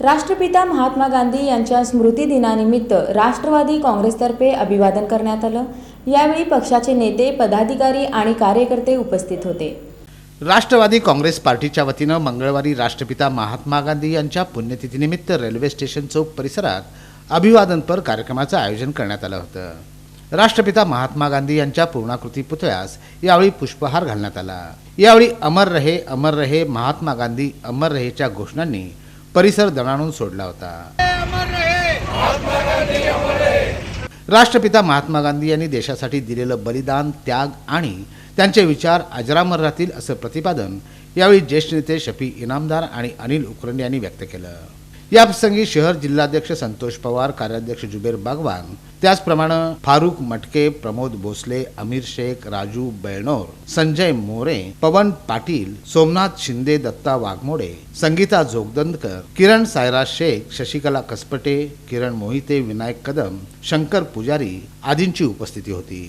राष्ट्रपिता महात्मा गांधी यांच्या स्मृती दिनानिमित्त राष्ट्रवादी काँग्रेसतर्फे अभिवादन करण्यात आलं. यावेळी पक्षाचे नेते पदाधिकारी आणि कार्यकर्ते उपस्थित होते. राष्ट्रवादी काँग्रेस पार्टीच्या वतीनं मंगळवारी राष्ट्रपिता महात्मा गांधी यांच्या पुण्यतिथीनिमित्त रेल्वे स्टेशन चौक परिसरात अभिवादनपर कार्यक्रमाचं आयोजन करण्यात आलं होतं. राष्ट्रपिता महात्मा गांधी यांच्या पूर्णाकृती पुतळ्यास यावेळी पुष्पहार घालण्यात आला. यावेळी अमर रहे अमर रहे महात्मा गांधी अमर रहेच्या घोषणांनी परिसर दणाणून सोडला होता. राष्ट्रपिता महात्मा गांधी यांनी देशासाठी दिलेलं बलिदान त्याग आणि त्यांचे विचार अजरामर राहतील असं प्रतिपादन यावेळी ज्येष्ठ नेते शफी इनामदार आणि अनिल उकरंडे यांनी व्यक्त केलं. याप्रसंगी शहर जिल्हाध्यक्ष संतोष पवार कार्याध्यक्ष जुबेर बागवान त्याचप्रमाणे फारुक मटके प्रमोद भोसले अमीर शेख राजू बैणोर संजय मोरे पवन पाटील सोमनाथ शिंदे दत्ता वाघमोडे संगीता जोगदंदकर किरण सायरा शेख शशिकला कसपटे किरण मोहिते विनायक कदम शंकर पुजारी आदींची उपस्थिती होती.